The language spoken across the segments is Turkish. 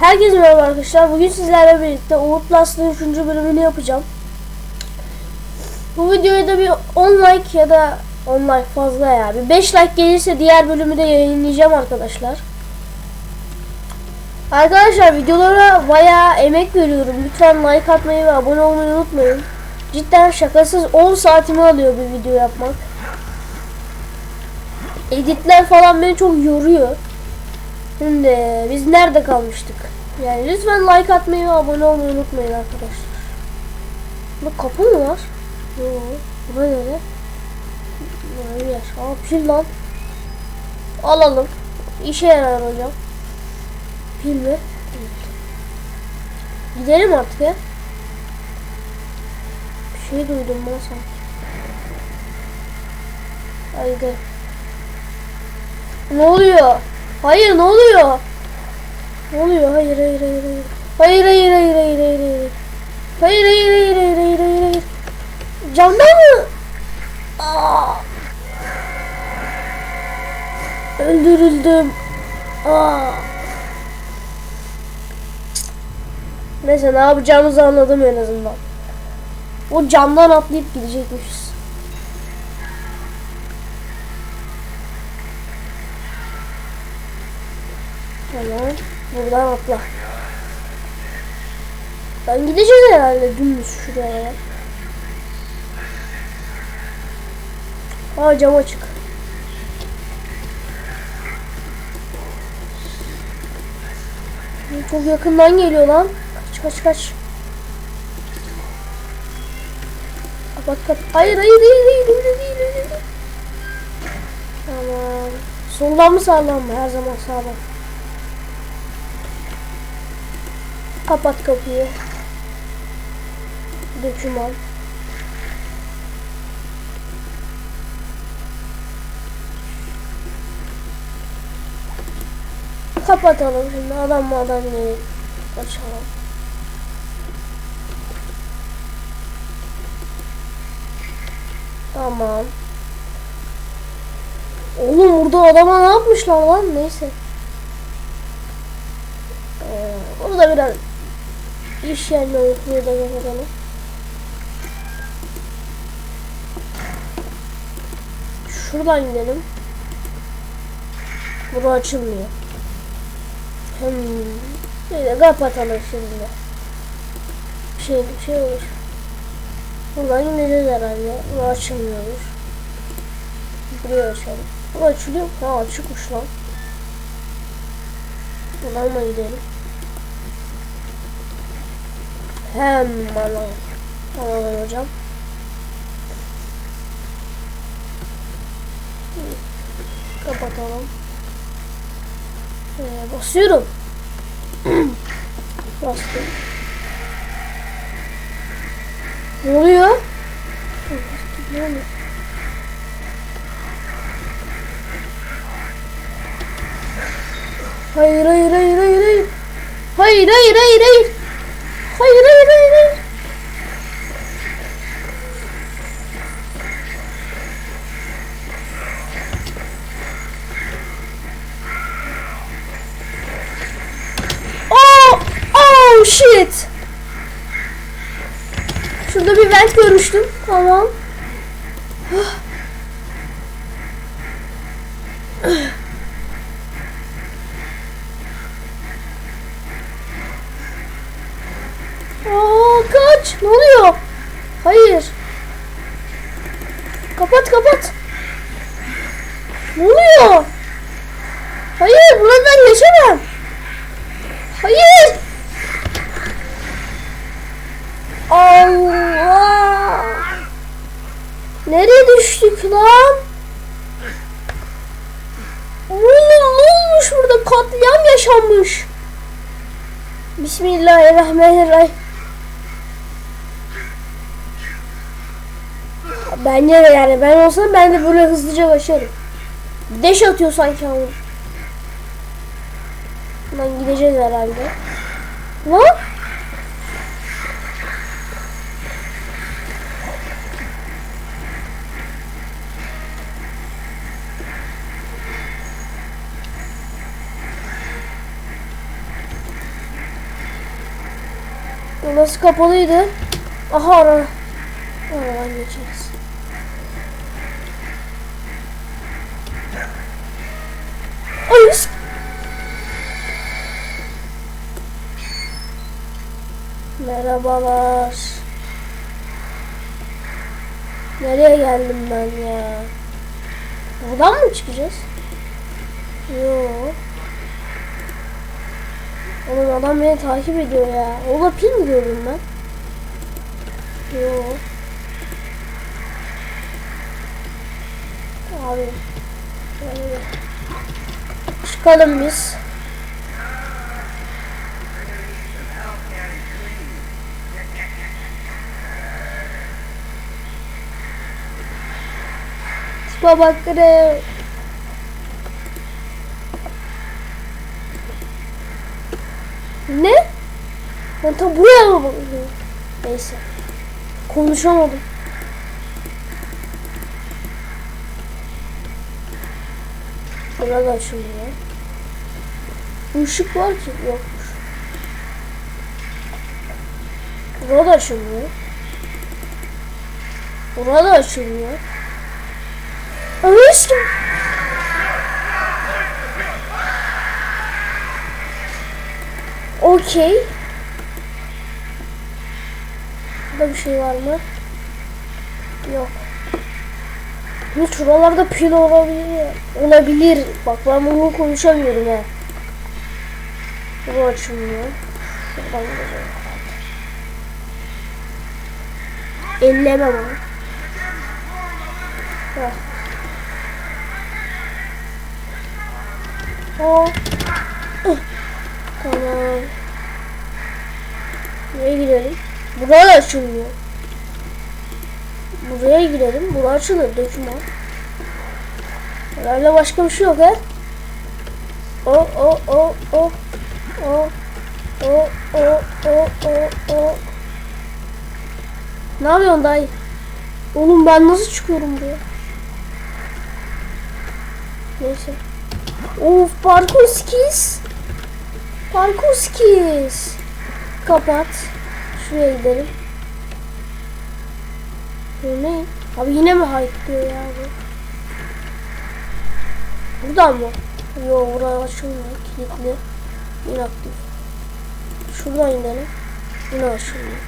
Herkese merhaba arkadaşlar. Bugün sizlerle birlikte Outlast'ın 3. bölümünü yapacağım. Bu videoya da bir 10 like ya da 10 like fazla ya. Bir 5 like gelirse diğer bölümü de yayınlayacağım arkadaşlar. Arkadaşlar videolara bayağı emek veriyorum. Lütfen like atmayı ve abone olmayı unutmayın. Cidden şakasız 10 saatimi alıyor bir video yapmak. Editler falan beni çok yoruyor. Şimdi biz nerede kalmıştık? Yani lütfen like atmayı ve abone olmayı unutmayın arkadaşlar. Bu kapı mı var? Yok. Bu ne? Böyle yer. Aa pil lan. Alalım. İşe yarar hocam. Pil mi? Gidelim artık ya. Bir şey duydum ben sanki. Haydi. Ne oluyor? Hayır ne oluyor? Ne oluyor? Hayır hayır hayır hayır. Hayır hayır hayır hayır hayır hayır. Hayır hayır hayır hayır hayır hayır hayır. Camdan mı? Aa! Öldürüldüm. Aa! Neyse ne yapacağımızı anladım en azından. O camdan atlayıp gidecekmişiz. Tamam. Buradan atla. Ben gideceğiz herhalde dümdüz şuraya. Aa cam açık. Çok yakından geliyor lan. Kaç kaç kaç. Kapat kapat. Hayır hayır hayır hayır öyle değil öyle değil. Tamam. Soldan mı sağdan mı? Her zaman sağdan. Kapat kapıyı. Döküman. Kapatalım şimdi adam adam değil. Açalım. Tamam. Oğlum burada adama ne yapmışlar lan neyse. Ee, burada biraz iş yerine uykuyor da kapatalım. Şuradan gidelim. Bura açılmıyor. Hmm. Böyle kapatalım şimdi. Bir şey bir şey olur. Buradan gideceğiz herhalde. Bu açılmıyordur. Buraya açalım. Bu açılıyor. Ha açıkmış lan. Buradan da gidelim. Hemen alalım. Hocam. Kapatalım. Ee, basıyorum. Bastım. Ne oluyor? Ne oluyor? Hayır hayır hayır. Hayır hayır hayır hayır. Hayır hayır hayır hayır. Tamam. Aa, kaç! Ne oluyor? Hayır. Kapat kapat. Ne oluyor? Hayır buradan geçemem. Hayır. Allah. Nereye düştük lan? Ne olmuş burada? Katliam yaşanmış. Bismillahirrahmanirrahim. Bence de yani ben olsam ben de böyle hızlıca başarım. Deş atıyor sanki ama. Lan gideceğiz herhalde. Lan? Orası kapalıydı. Aha ara. Aradan geçeriz. Ay Merhabalar. Nereye geldim ben ya? Buradan mı çıkacağız? Yok. Oğlum adam beni takip ediyor ya. Ola pil mi gördüm ben? Yok. Abi. Böyle. Çıkalım biz. Tipe bak Ne? Ben tam buraya mı bakıyorum? Neyse. Konuşamadım. Burada açılıyor. Işık var ki yokmuş. Burada açılmıyor. Burada açılmıyor. Anlaştım. Okey. Burada bir şey var mı? Yok. Bu şuralarda pil olabilir. Olabilir. Bak ben bunu konuşamıyorum ha. Bu açılmıyor. Şuradan gidelim. Ellemem onu. Heh. O. Ih. Tamam. Buraya gidelim. Buraya açılmıyor. Buraya gidelim. Buraya açılır. Döküman. Herhalde başka bir şey yok he. O o o o o o o o o o Ne yapıyorsun dayı? Oğlum ben nasıl çıkıyorum buraya? Neyse. Of parkur skis. Parkur skis. Kapat. Şuraya gidelim. Bu ne? Abi yine mi diyor ya bu? Buradan mı? Yo buraya açılmıyor. Kilitli. İnaktif. Şuradan gidelim. Yine açılmıyor.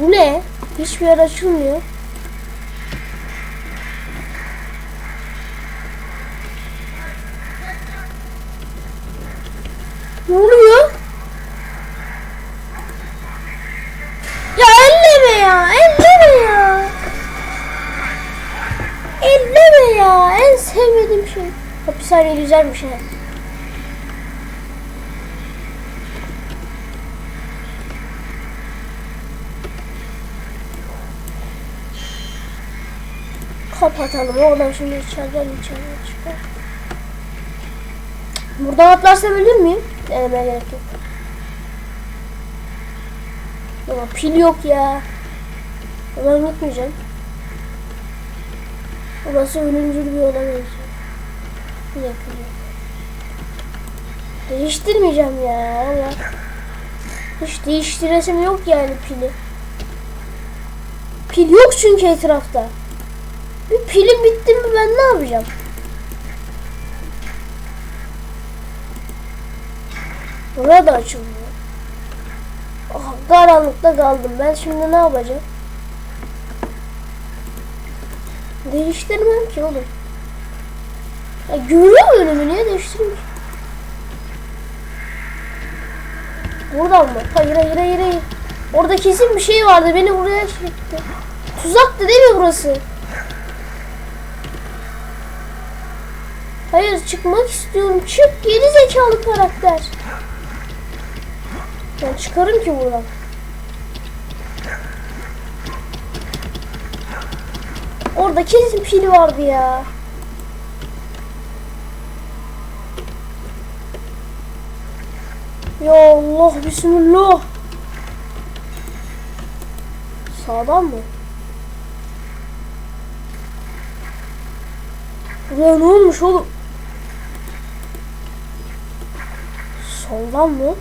Bu ne? Hiçbir yer açılmıyor. Ne oluyor? Ya elleme ya, elleme ya. Elleme ya, en sevmediğim şey. Hapishane güzelmiş ha. Kapatalım. Oradan şimdi içeriden içeriden çıkar. Buradan atlarsam ölür müyüm? Denemeye gerek yok. Ama pil yok ya. Ben gitmeyeceğim. Burası ölümcül bir yola benziyor. Bir dakika. Değiştirmeyeceğim ya valla. Hiç değiştiresim yok yani pili. Pil yok çünkü etrafta. Bir pilim bitti mi ben ne yapacağım? Burada açılmıyor. Ah, karanlıkta kaldım. Ben şimdi ne yapacağım? Değiştirmem ki oğlum. Ya görüyor mu önümü? Niye değiştireyim ki? Buradan mı? Hayır hayır hayır hayır. Orada kesin bir şey vardı. Beni buraya çekti. Tuzaktı değil mi burası? Hayır çıkmak istiyorum. Çık geri zekalı karakter. Ben çıkarım ki buradan. Orada kesin pil vardı ya. Ya Allah bismillah. Sağdan mı? Buraya ne olmuş oğlum? Soldan mı?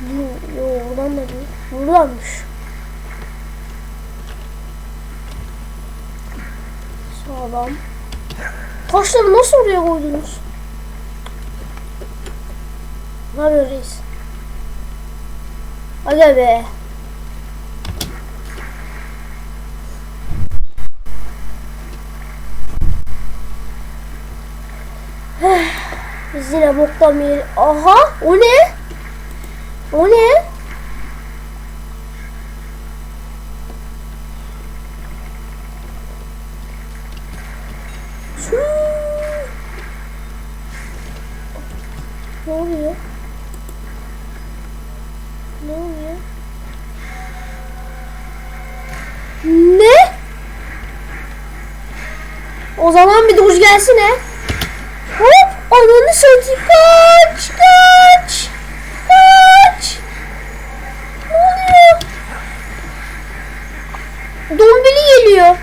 Bu- Yo buradan da değil. Buradanmış. Sağlam. Taşları nasıl oraya koydunuz? Var öyleyiz. Aga be. Biz boktan bir Aha o ne? O ne? Şu. Ne oluyor? Ne oluyor? Ne? O zaman bir duş gelsene. Hop! Ananı satayım. Kaç! Kaç! Kaç! Ne oluyor? Dombili geliyor.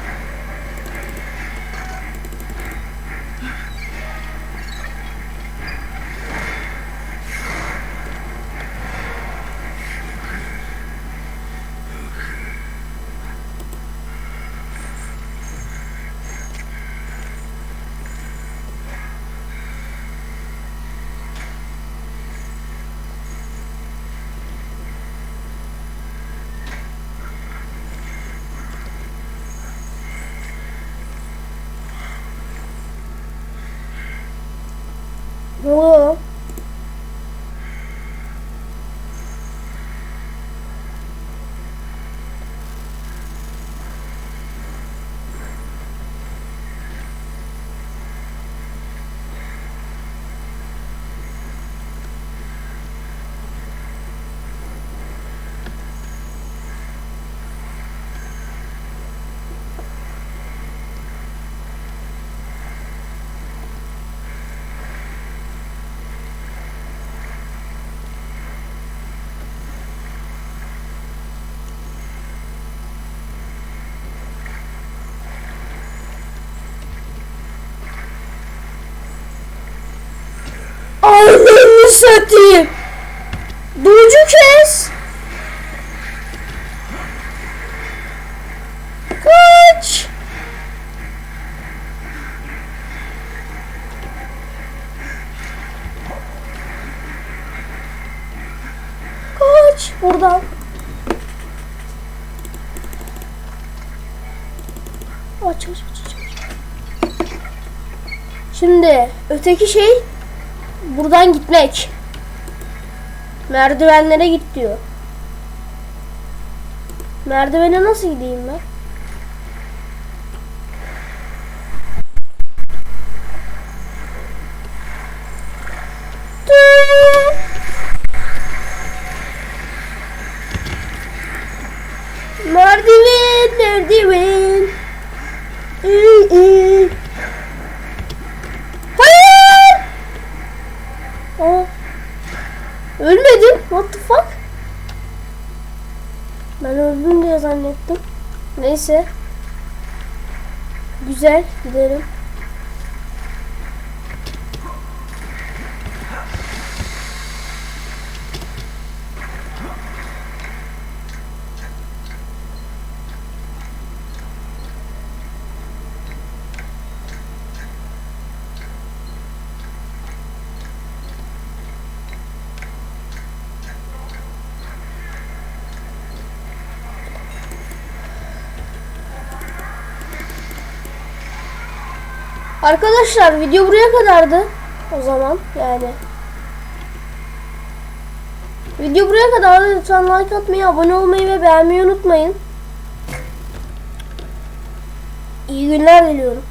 Ne oluyor lan? Ananı satayım. Durucu kes. Kaç. Kaç buradan. Aç aç aç aç. Şimdi öteki şey buradan gitmek. Merdivenlere git diyor. Merdivene nasıl gideyim ben? Ölmedim. What the fuck? Ben öldüm diye zannettim. Neyse. Güzel. Gidelim. Arkadaşlar video buraya kadardı. O zaman yani. Video buraya kadardı. Lütfen like atmayı, abone olmayı ve beğenmeyi unutmayın. İyi günler diliyorum.